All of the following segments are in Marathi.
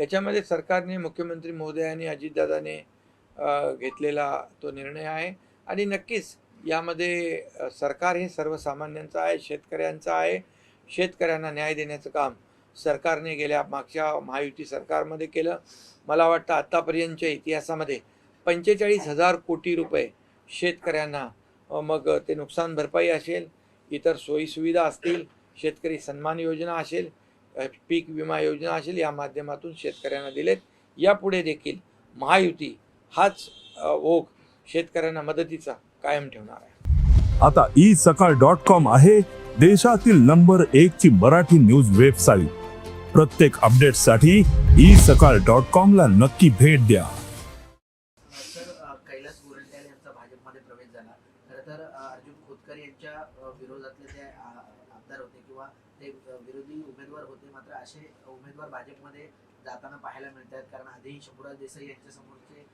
याच्यामध्ये सरकारने मुख्यमंत्री महोदयाने अजितदादाने घेतलेला तो निर्णय आहे. आणि नक्कीच यामध्ये सरकार हे सर्वसामान्यांचं आहे शेतकऱ्यांचं आहे. शेतकऱ्यांना न्याय देण्याचं काम सरकारने गेल्या मागच्या महायुती सरकारमध्ये केलं. मला वाटतं आत्तापर्यंतच्या इतिहासामध्ये पंचेचाळीस हजार कोटी रुपये शेतकऱ्यांना मग ते नुकसान भरपाई असेल इतर सोयीसुविधा असतील शेतकरी सन्मान योजना असेल पीक विमा योजना असेल या माध्यमातून शेतकऱ्यांना दिलेत. यापुढे देखील महायुती हाच ओघ शेतकऱ्यांना मदतीचा कायम ठेवणार आहे. आता ई सकाळ डॉट कॉम आहे देशातील नंबर एक ची मराठी न्यूज वेबसाईट. प्रत्येक अपडेटसाठी ई सकाळ डॉट कॉम ला नक्की भेट द्या. खरं तर अर्जुन खोतकर यांच्या विरोधातले ते आमदार होते किंवा ते विरोधी उमेदवार होते मात्र असे उमेदवार भाजपमध्ये जाताना पाहायला मिळतात कारण आधीही शंभूराज देसाई यांच्या समोरचे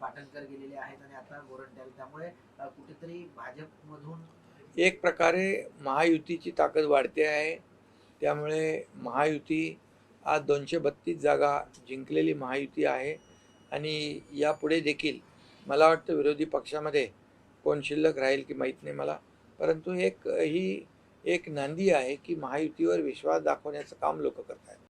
पाटणकर गेलेले आहेत आणि आता गोरंट्याल त्यामुळे कुठेतरी भाजपमधून एक प्रकारे महायुतीची ताकद वाढते आहे. त्यामुळे महायुती आज दोनशे बत्तीस जागा जिंकलेली महायुती आहे. आणि यापुढे देखील मला वाटतं विरोधी पक्षामध्ये कोण शिल्लक राहील की माहीत नाही मला. परंतु एक ही एक नांदी आहे की महायुतीवर विश्वास दाखवण्याचं काम लोक करत आहेत